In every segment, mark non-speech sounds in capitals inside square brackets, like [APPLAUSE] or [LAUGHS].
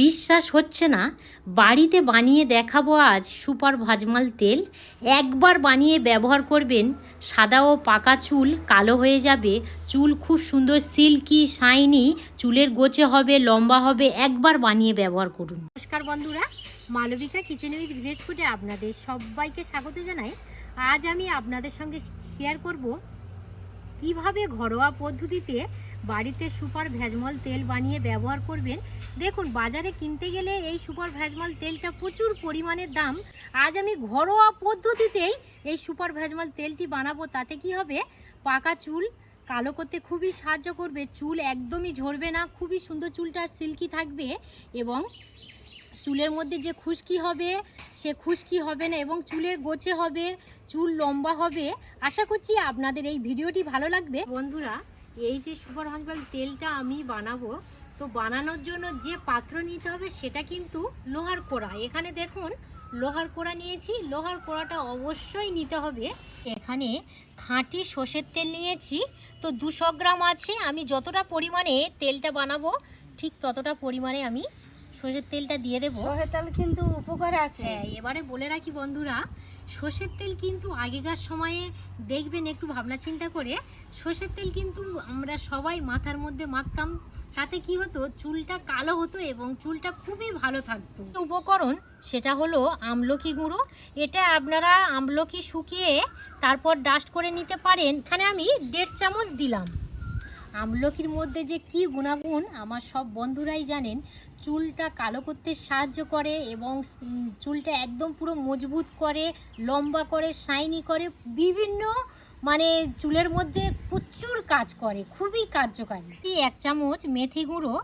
বিশ্বাস হচ্ছে না। বাড়িতে বানিয়ে দেখাবো আজ সুপার ভাজমাল তেল। একবার বানিয়ে ব্যবহার করবেন, সাদা ও পাকা চুল কালো হয়ে যাবে। চুল খুব সুন্দর সিল্কি, শাইনি, চুলের গোছে হবে, লম্বা হবে, একবার বানিয়ে ব্যবহার করুন। নমস্কার বন্ধুরা, মালবিকা কিচেন উইথ ভিলেজ ফুডে আপনাদের সবাইকে স্বাগত জানাই। আজ আমি আপনাদের সঙ্গে শেয়ার করব কীভাবে ঘরোয়া পদ্ধতিতে বাড়িতে সুপার ভেজমল তেল বানিয়ে ব্যবহার করবেন। দেখুন, বাজারে কিনতে গেলে এই সুপার ভেজমল তেলটা প্রচুর পরিমাণের দাম। আজ আমি ঘরোয়া পদ্ধতিতেই এই সুপার ভেজমল তেলটি বানাবো। তাতে কি হবে? পাকা চুল কালো করতে খুবই সাহায্য করবে। চুল একদমই ঝরবে না, খুবই সুন্দর চুলটা সিল্কি থাকবে এবং চুলের মধ্যে যে খুশকি হবে, সে খুশকি হবে না এবং চুলের গোছে হবে, চুল লম্বা হবে। আশা করছি আপনাদের এই ভিডিওটি ভালো লাগবে। বন্ধুরা এই যে সুপার হসপিটাল তেলটা আমি বানাবো তো বানানোর জন্য যে পাত্র নিতে হবে সেটা কিন্তু লোহার কোড়া। এখানে দেখুন লোহার কোড়া নিয়েছি লোহার কোড়াটা অবশ্যই নিতে হবে। এখানে খাঁটি সর্ষের তেল নিয়েছি তো দুশো গ্রাম আছে। আমি যতটা পরিমাণে তেলটা বানাবো ঠিক ততটা পরিমাণে আমি সর্ষের তেলটা দিয়ে দেবো। সর্ষের তেল কিন্তু উপকার আছে। হ্যাঁ এবারে বলে রাখি বন্ধুরা সর্ষের তেল কিন্তু আগেকার সময়ে দেখবেন একটু ভাবনা চিন্তা করে, সর্ষের তেল কিন্তু আমরা সবাই মাথার মধ্যে মাখতাম। তাতে কি হতো? চুলটা কালো হতো এবং চুলটা খুবই ভালো থাকতো। উপকরণ, সেটা হলো আমলকি গুঁড়ো। এটা আপনারা আমলকি শুকিয়ে তারপর ডাস্ট করে নিতে পারেন। এখানে আমি দেড় চামচ দিলাম। আমলকির মধ্যে যে কি গুণাগুণ, আমার সব বন্ধুরাই জানেন, চুলটা কালো করতে সাহায্য করে এবং চুলটা একদম পুরো মজবুত করে, লম্বা করে শাইনি করে, বিভিন্ন মানে চুলের মধ্যে প্রচুর কাজ করে, খুবই কার্যকারী। এক চামচ মেথি গুঁড়ো,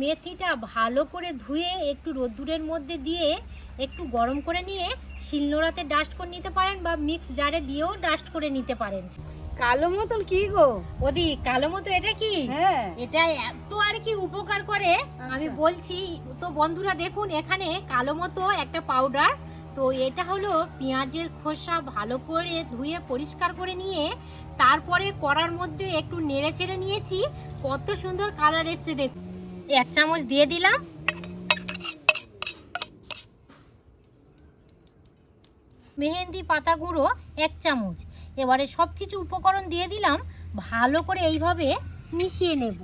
মেথিটা ভালো করে ধুয়ে একটু রোদ্দুরের মধ্যে দিয়ে একটু গরম করে নিয়ে শিলনোড়াতে ডাস্ট করে নিতে পারেন বা মিক্স জারে দিয়েও ডাস্ট করে নিতে পারেন। কালো মতন কি গো? ওদি কালো মতো এটা কি? হ্যাঁ। এটা এত আর কি উপকার করে। আমি আচ্ছা। বলছি তো বন্ধুরা দেখুন এখানে কালো মতো একটা পাউডার তো এটা হলো পেঁয়াজের খোসা ভালো করে ধুয়ে পরিষ্কার করে নিয়ে তারপরে কড়ার মধ্যে একটু নেড়ে চেড়ে নিয়েছি। কত সুন্দর কালার এসছে দেখ এক চামচ দিয়ে দিলাম। মেহেন্দি পাতা গুঁড়ো এক চামচ। এবারে সব কিছু উপকরণ দিয়ে দিলাম, ভালো করে এইভাবে মিশিয়ে নেব।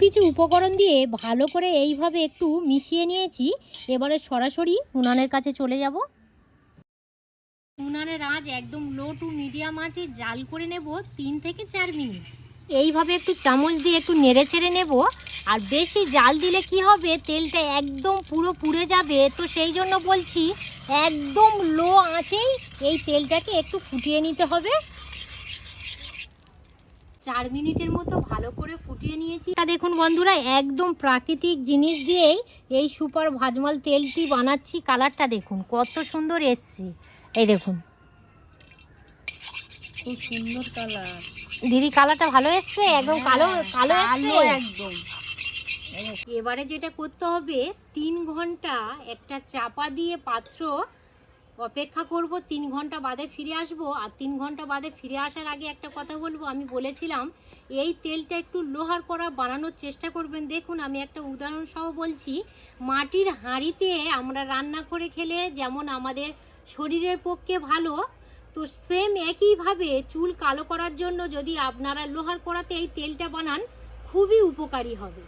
কিছু উপকরণ দিয়ে ভালো করে এইভাবে একটু মিশিয়ে নিয়েছি। এবারে সরাসরি উনানের কাছে চলে যাব। উনানের আজ একদম লো টু মিডিয়াম আছে জাল করে নেব তিন থেকে চার মিনিট। এইভাবে একটু চামচ দিয়ে একটু নেড়ে ছেড়ে নেব। আর বেশি জাল দিলে কি হবে? তেলটা একদম পুরো পুড়ে যাবে। তো সেই জন্য বলছি, একদম লো আঁচেই এই তেলটাকে একটু ফুটিয়ে নিতে হবে। চার মিনিটের মতো ভালো করে ফুটিয়ে নিয়েছি। এটা দেখুন বন্ধুরা, একদম প্রাকৃতিক জিনিস দিয়েই এই সুপার ভাজমাল তেলটি বানাচ্ছি। কালারটা দেখুন, কত সুন্দর এসছে। এই দেখুন। খুব সুন্দর কালার। দিদি কালারটা ভালো এসছে? একদম কালো কালো কালো একদম। এবারে যেটা করতে হবে তিন ঘণ্টা একটা চাপা দিয়ে পাত্র অপেক্ষা করব। তিন ঘণ্টা বাদে ফিরে আসব। আর তিন ঘণ্টা বাদে ফিরে আসার আগে একটা কথা বলব। আমি বলেছিলাম এই তেলটা একটু লোহার করা বানানোর চেষ্টা করবেন। দেখুন আমি একটা উদাহরণ সহ বলছি। মাটির হাঁড়িতে আমরা রান্না করে খেলে যেমন আমাদের শরীরের পক্ষে ভালো তো সেম একইভাবে চুল কালো করার জন্য যদি আপনারা লোহার কড়াতে এই তেলটা বানান খুবই উপকারী হবে।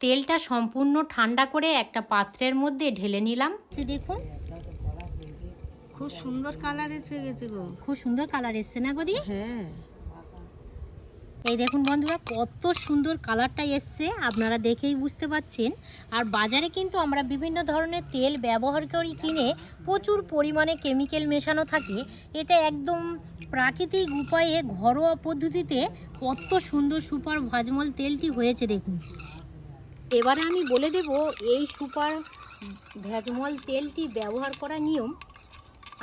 তেলটা সম্পূর্ণ ঠান্ডা করে একটা পাত্রের মধ্যে ঢেলে নিলাম। সে দেখুন। খুব সুন্দর কালার এসে গেছে গো। খুব সুন্দর কালার এসছে না গদি হ্যাঁ। এই দেখুন বন্ধুরা, কত সুন্দর কালারটা এসছে, আপনারা দেখেই বুঝতে পাচ্ছেন। আর বাজারে কিন্তু আমরা বিভিন্ন ধরনের তেল ব্যবহার করি কিনে প্রচুর পরিমাণে কেমিক্যাল মেশানো থাকে। এটা একদম প্রাকৃতিক উপায়ে, ঘরোয়া পদ্ধতিতে কত সুন্দর সুপার ভাজমল তেলটি হয়েছে দেখুন। এবারে আমি বলে দেব, এই সুপার ভেজমল তেলটি ব্যবহার করার নিয়ম।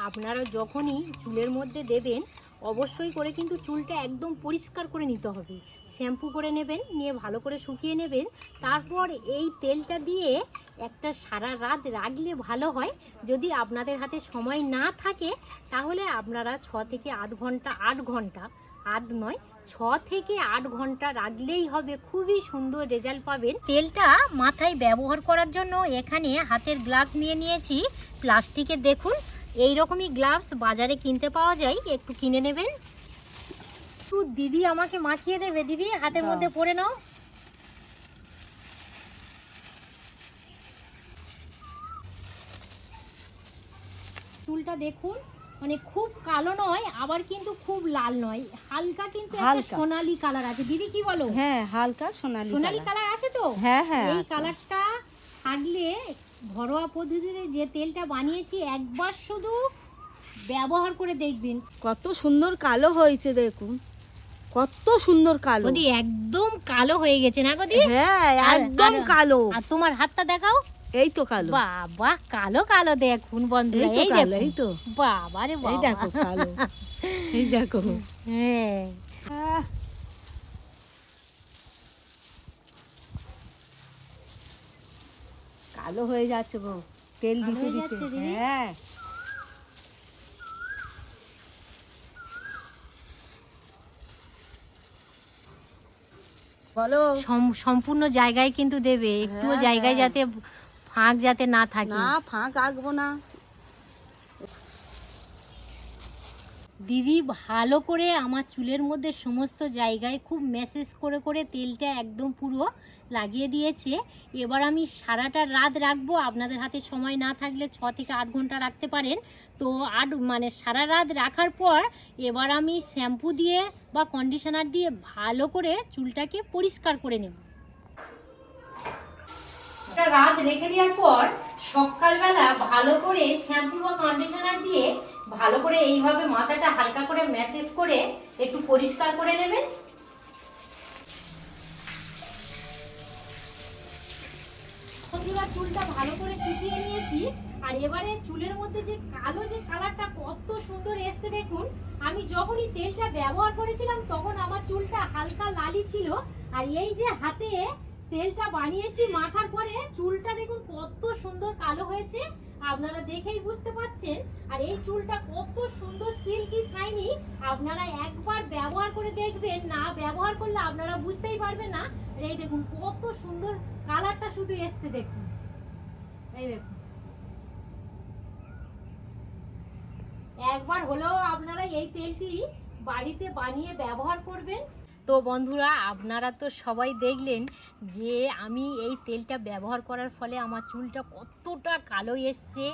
আপনারা যখনই চুলের মধ্যে দেবেন অবশ্যই করে কিন্তু চুলটা একদম পরিষ্কার করে নিতে হবে। শ্যাম্পু করে নেবেন, নিয়ে ভালো করে শুকিয়ে নেবেন। তারপর এই তেলটা দিয়ে একটা সারা রাত রাখলে ভালো হয়। যদি আপনাদের হাতে সময় না থাকে, তাহলে আপনারা ছ থেকে আধ ঘণ্টা, আট ঘণ্টা, আধ নয়, ছ থেকে আট ঘণ্টা রাখলেই হবে। খুবই সুন্দর রেজাল্ট পাবেন। তেলটা মাথায় ব্যবহার করার জন্য এখানে হাতের গ্লাভ নিয়ে নিয়েছি। প্লাস্টিকের দেখুন এই রকমই গ্লাভস বাজারে কিনতে পাওয়া যায় একটু কিনে নেবেন। তো দিদি আমাকে মাখিয়ে দেবে দিদি হাতের মধ্যে পরে নাও। চুলটা দেখুন মানে খুব কালো নয় আবার কিন্তু খুব লাল নয়। হালকা কিন্তু একটা সোনালি কালার আছে। দিদি কি বলো? হ্যাঁ হালকা সোনালি সোনালি কালার। কালার আছে তো? হ্যাঁ হ্যাঁ এই কালারটা থাকলে ঘরোয়া পদ্ধতিতে যে তেলটা বানিয়েছি একবার শুধু ব্যবহার করে দেখবেন। কত সুন্দর কালো হয়েছে দেখুন। কত সুন্দর কালো। গদি একদম কালো হয়ে গেছে না গদি? হ্যাঁ একদম কালো। আর তোমার হাতটা দেখাও। এই তো কালো। বাবা কালো কালো দেখুন বন্ধুরা। এই তো এই তো। বাবা রে এই দেখো কালো। এই দেখো। হ্যাঁ। কালো হয়ে যাচ্ছে গো। তেল দিতে দিতে। হ্যাঁ। বলো। সম্পূর্ণ জায়গায় কিন্তু দেবে। একটুও হ্যাঁ, জায়গায় হ্যাঁ। যাতে ফাঁক যাতে না থাকে। না ফাঁক আঁকবো না। দিদি ভালো করে আমার চুলের মধ্যে সমস্ত জায়গায় খুব মেসেজ করে করে তেলটা একদম পুরো লাগিয়ে দিয়েছে। এবার আমি সারাটা রাত রাখব, আপনাদের হাতে সময় না থাকলে ছ থেকে আট ঘণ্টা রাখতে পারেন। তো আট মানে সারা রাত রাখার পর এবার আমি শ্যাম্পু দিয়ে বা কন্ডিশনার দিয়ে ভালো করে চুলটাকে পরিষ্কার করে নেব। রাত রেখে দেওয়ার পর সকালবেলা ভালো করে শ্যাম্পু বা কন্ডিশনার দিয়ে ভালো করে এইভাবে মাথাটা হালকা করে ম্যাসেজ করে একটু পরিষ্কার করে নেবেন চুলটা ভালো করে শুকিয়ে নিয়েছি, আর এবারে চুলের মধ্যে যে কালো যে কালারটা কত সুন্দর এসছে দেখুন, আমি যখনই তেলটা ব্যবহার করেছিলাম তখন আমার চুলটা হালকা লালি ছিল, আর এই যে হাতে তেলটা বানিয়েছি মাখার পরে, চুলটা দেখুন কত সুন্দর কালো হয়েছে, আপনারা দেখেই বুঝতে পাচ্ছেন আর এই চুলটা কত সুন্দর সিল্কি শাইনি, আপনারা একবার ব্যবহার করে দেখবেন, না ব্যবহার করলে আপনারা বুঝতেই পারবেন না। আর এই দেখুন কত সুন্দর কালারটা শুধু এসছে দেখুন। এই দেখুন। একবার হলেও আপনারা এই তেলটি বাড়িতে বানিয়ে ব্যবহার করবেন। তো বন্ধুরা আপনারা তো সবাই দেখলেন যে আমি এই তেলটা ব্যবহার করার ফলে আমার চুলটা কতটা কালো এসছে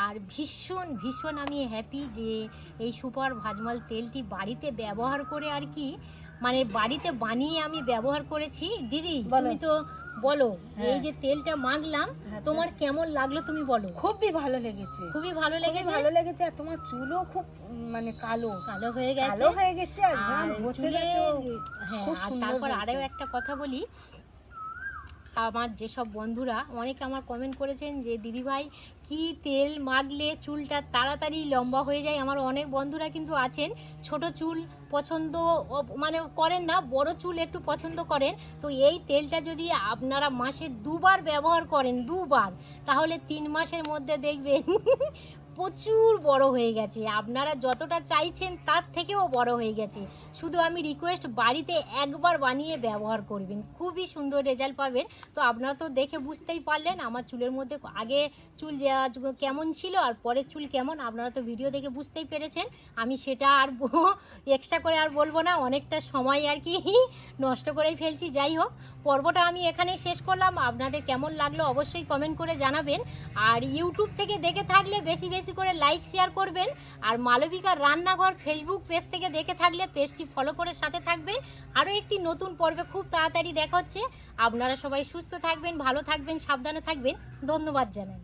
আর ভীষণ ভীষণ আমি হ্যাপি যে এই সুপার ভাজমাল তেলটি বাড়িতে ব্যবহার করে আর কি মানে বাড়িতে বানিয়ে আমি ব্যবহার করেছি দিদি। তুমি তো বলো হ্যাঁ। এই যে তেলটা মাখলাম আচ্ছা। তোমার কেমন লাগল তুমি বলো? খুবই ভালো লেগেছে। খুবই ভালো লেগেছে? ভালো লেগেছে আর তোমার চুলও খুব মানে কালো। কালো হয়ে গেছে। কালো হয়ে গেছে আর হ্যাঁ তারপর আরও একটা কথা বলি আমার যেসব বন্ধুরা, অনেকে আমার কমেন্ট করেছেন যে, দিদিভাই, কি তেল মাগলে চুলটা তাড়াতাড়ি লম্বা হয়ে যায়? আমার অনেক বন্ধুরা কিন্তু আছেন, ছোট চুল পছন্দ মানে করেন না, বড় চুল একটু পছন্দ করেন। তো এই তেলটা যদি আপনারা মাসে দুবার ব্যবহার করেন, দুবার, তাহলে তিন মাসের মধ্যে দেখবেন [LAUGHS] প্রচুর বড় হয়ে গেছে। আপনারা যতটা চাইছেন তার থেকেও বড় হয়ে গেছে। শুধু আমি রিকোয়েস্ট বাড়িতে একবার বানিয়ে ব্যবহার করবেন। খুবই সুন্দর রেজাল্ট পাবেন। তো আপনারা তো দেখে বুঝতেই পারলেন, আমার চুলের মধ্যে আগে চুল কেমন ছিল আর পরের চুল কেমন, আপনারা তো ভিডিও দেখে বুঝতেই পেরেছেন। আমি সেটা আর এক্সট্রা করে আর বলব না, অনেকটা সময় আর কি নষ্ট করেই ফেলছি। যাই হোক, পর্বটা আমি এখানেই শেষ করলাম। আপনাদের কেমন লাগল অবশ্যই কমেন্ট করে জানাবেন। আর ইউটিউব থেকে দেখে থাকলে বেশি বেশি বেশি করে লাইক শেয়ার করবেন। আর মালবিকার রান্নাঘর ফেসবুক পেজ থেকে দেখে থাকলে পেজটি ফলো করে সাথে থাকবেন। আরও একটি নতুন পর্বে খুব তাড়াতাড়ি দেখা হচ্ছে। আপনারা সবাই সুস্থ থাকবেন, ভালো থাকবেন, সাবধানে থাকবেন। ধন্যবাদ জানাই।